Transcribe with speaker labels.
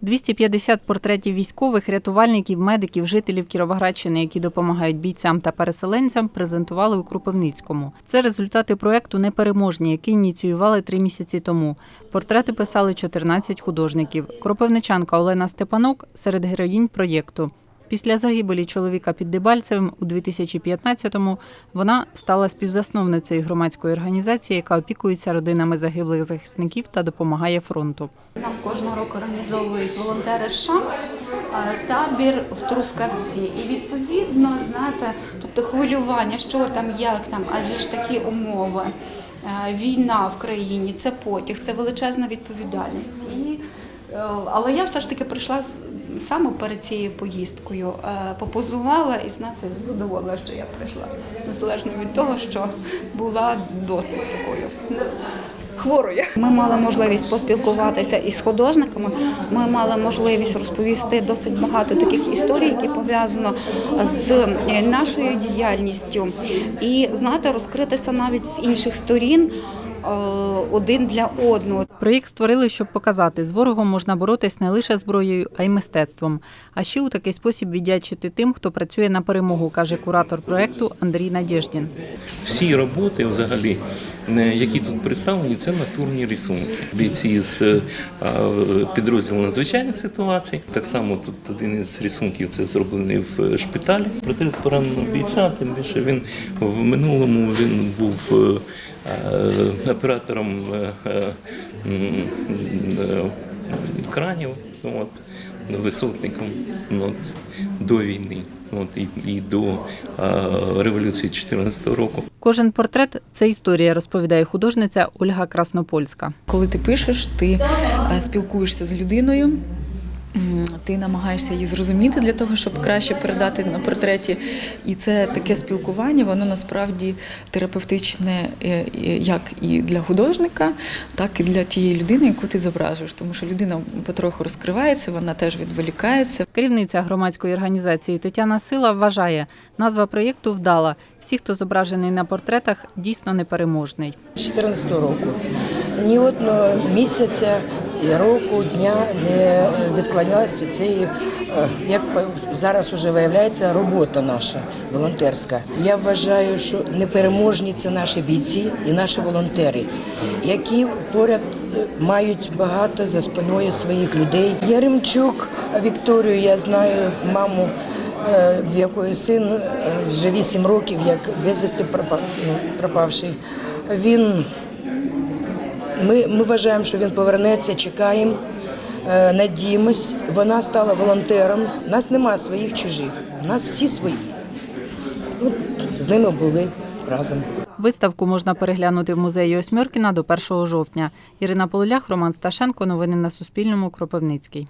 Speaker 1: 250 портретів військових, рятувальників, медиків, жителів Кіровоградщини, які допомагають бійцям та переселенцям, презентували у Кропивницькому. Це результати проекту Непереможні, який ініціювали три місяці тому. Портрети писали 14 художників. Кропивничанка Олена Степанок серед героїнь проєкту. Після загибелі чоловіка під Дебальцевим у 2015-му вона стала співзасновницею громадської організації, яка опікується родинами загиблих захисників та допомагає фронту.
Speaker 2: Нам кожного року організовують волонтери США е, табір в Трускавці. І відповідно, знаєте, тобто хвилювання, що там, як там, адже ж такі умови. Е, Війна в країні, це потяг, це величезна відповідальність. І, е, але я все ж таки прийшла саме перед цією поїздкою, е, попозувала і знаєте, задоволена, що я прийшла, незалежно від того, що була досить такою хворою. Ми мали можливість поспілкуватися із художниками. Ми мали можливість розповісти досить багато таких історій, які пов'язано з е, нашою діяльністю, і знаєте, розкритися навіть з інших сторін один для одного.
Speaker 1: Проєкт створили, щоб показати, з ворогом можна боротись не лише зброєю, а й мистецтвом. А ще у такий спосіб віддячити тим, хто працює на перемогу, каже куратор проєкту Андрій Надєждін.
Speaker 3: Всі роботи, взагалі, е, які тут представлені, це натурні рисунки. Бійці з е, підрозділу надзвичайних ситуацій. Так само тут один із рисунків це зроблений в шпиталі. Портрет пораненого бійця, тим більше він в минулому він був е, е, оператором е, е, е, кранів. От, висотником от, до війни от, і, і до революції 2014 року.
Speaker 1: Кожен портрет це історія, розповідає художниця Ольга Краснопольська.
Speaker 4: Коли ти пишеш, ти спілкуєшся з людиною. Ти намагаєшся її зрозуміти для того, щоб краще передати на портреті. І це таке спілкування, воно насправді терапевтичне е, е, як і для художника, так і для тієї людини, яку ти зображуєш. Тому що людина потроху розкривається, вона теж відволікається.
Speaker 1: Керівниця громадської організації Тетяна Сила вважає, назва проєкту вдала. Всі, хто зображений на портретах, дійсно непереможний.
Speaker 5: 2014 року. Ні одного місяця і року, дня не відклонялась від цієї, е, як зараз вже виявляється, робота наша волонтерська. Я вважаю, що непереможні це наші бійці і наші волонтери, які поряд е, мають багато за спиною своїх людей. Яремчук Вікторію, я знаю маму. е, В якої син вже 8 років, як безвісти ну, пропавший. Він ми, ми вважаємо, що він повернеться, чекаємо, е, надіємось. Вона стала волонтером. Нас немає своїх чужих, нас всі свої. От з ними були разом.
Speaker 1: Виставку можна переглянути в музеї Осьмьоркіна до 1 жовтня. Ірина Полулях, Роман Сташенко. Новини на Суспільному. Кропивницький.